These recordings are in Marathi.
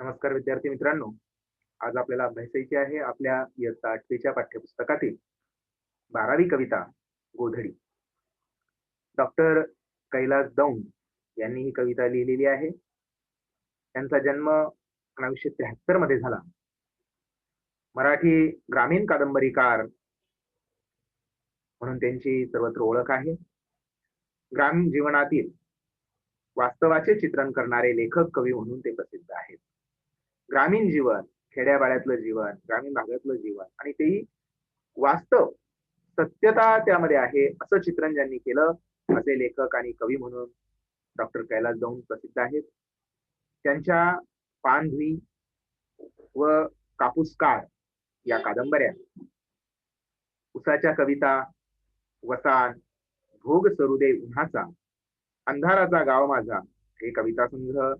नमस्कार विद्यार्थी मित्रांनो. आज आपल्याला अभ्यासायची आहे आपल्या इयत्ता आठवीच्या पाठ्यपुस्तकातील बारावी कविता गोधडी. डॉक्टर कैलास दौंड यांनी ही कविता लिहिलेली आहे. त्यांचा जन्म एकोणावीसशे त्र्याहत्तरमध्ये झाला. मराठी ग्रामीण कादंबरीकार म्हणून त्यांची सर्वत्र ओळख आहे. ग्रामीण जीवनातील वास्तवाचे चित्रण करणारे लेखक कवी म्हणून ते प्रसिद्ध आहेत. ग्रामीण जीवन खेड्यापाड्यातलं जीवन ग्रामीण भागातलं जीवन. आणि तेही वास्तव सत्यता त्यामध्ये आहे असं चित्रण ज्यांनी केलं. असे लेखक आणि कवी म्हणून डॉक्टर कैलास दौंड प्रसिद्ध आहेत. त्यांच्या पानधुई व कापूस काळ या कादंबऱ्या उसाच्या कविता वसान भोग सरुदे उन्हाचा अंधाराचा गाव माझा हे कविता संग्रह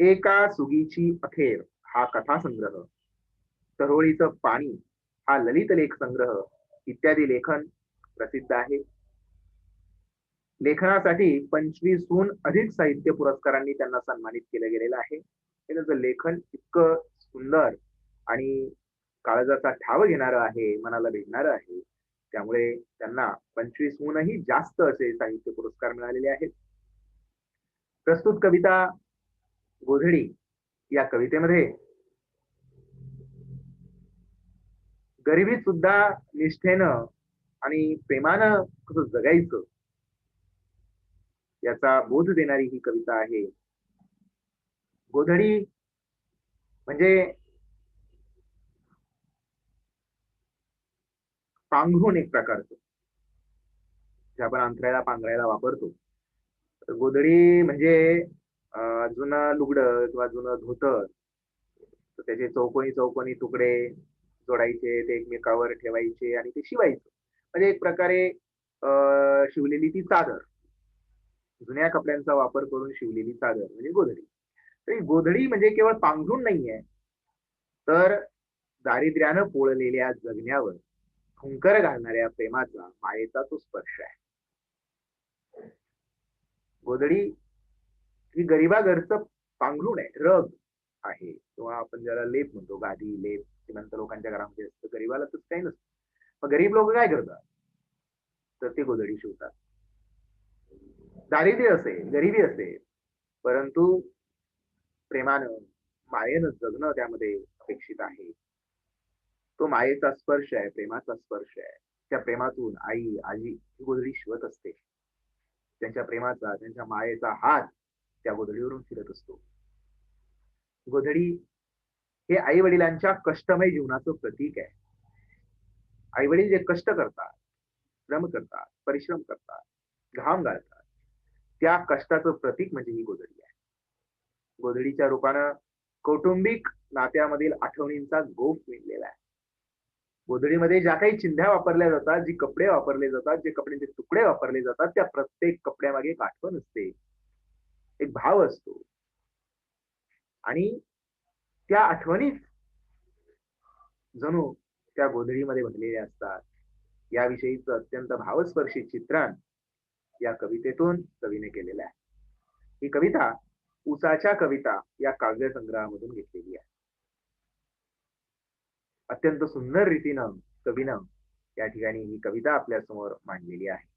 एका सुगीची अखेर हा कथासंग्रह. तरोळीचं पाणी हा ललित लेख संग्रह इत्यादी लेखन प्रसिद्ध आहे. लेखनासाठी पंचवीसहून अधिक साहित्य पुरस्कारांनी त्यांना सन्मानित केलं गेलेलं आहे. हे त्यांचं लेखन इतकं सुंदर आणि काळजाचा ठाव घेणारं आहे मनाला भेटणारं आहे. त्यामुळे त्यांना पंचवीसहूनही जास्त असे साहित्य पुरस्कार मिळालेले आहेत. प्रस्तुत कविता गोधडी या कवितेमध्ये. गरिबीत सुद्धा निष्ठेनं आणि प्रेमानं कसं जगायचं? याचा बोध देणारी ही कविता आहे. गोधडी म्हणजे पांघरून एक प्रकारचं. जे आपण अंतरायला पांघरायला वापरतो. तर गोधडी म्हणजे जुनं लुगडं किंवा जुनं धोतर त्याचे चौकोनी चौकोनी तुकडे जोडायचे ते एकमेकावर ठेवायचे आणि ते शिवायचं. म्हणजे एक प्रकारे शिवलेली ती चादर. जुन्या कपड्यांचा वापर करून शिवलेली चादर म्हणजे गोधडी. तर गोधडी म्हणजे केवळ पांघरून नाहीये तर दारिद्र्यानं पोळलेल्या जगण्यावर खुंकर घालणाऱ्या प्रेमाचा मायेचा तो स्पर्श आहे. गोधडी ही गरिबाघरचं पांघरुण आहे रग आहे. किंवा आपण ज्याला लेप म्हणतो गादी लेप श्रीमंत लोकांच्या घरामध्ये असतं गरीबाला तर काही नसतं. मग गरीब लोक काय करतात? तर ते गोधडी शिवतात. दारिद्र्य असेल गरिबी असेल परंतु प्रेमानं मायेनं जगणं त्यामध्ये अपेक्षित आहे. तो मायेचा स्पर्श आहे प्रेमाचा स्पर्श आहे. त्या प्रेमातून आई आजी ही गोधडी शिवत असते. त्यांच्या प्रेमाचा त्यांच्या मायेचा हात त्या गोधडीवरून फिरत असतो. गोधडी हे आई वडिलांच्या कष्टमय जीवनाचं प्रतीक आहे. आई वडील जे कष्ट करतात श्रम करतात परिश्रम करतात घाम गाळतात त्या कष्टाचं प्रतीक म्हणजे ही गोधडी आहे. गोधडीच्या रूपानं कौटुंबिक नात्यामधील आठवणींचा गोफ मिळलेला आहे. गोधडीमध्ये ज्या काही चिंध्या वापरल्या जातात जी कपडे वापरले जातात जे कपड्यांचे तुकडे वापरले जातात त्या प्रत्येक कपड्यामागे एक आठवण असते. एक भाव असतो. आणि त्या आठवणीच जणू त्या गोधडीमध्ये भरलेल्या असतात. याविषयीच अत्यंत भावस्पर्शी चित्रण या कवितेतून कवीने केलेलं आहे. ही कविता उसाच्या कविता या काव्य संग्रहामधून घेतलेली आहे. अत्यंत सुंदर रीतीनं कवीनं या ठिकाणी ही कविता आपल्यासमोर मांडलेली आहे.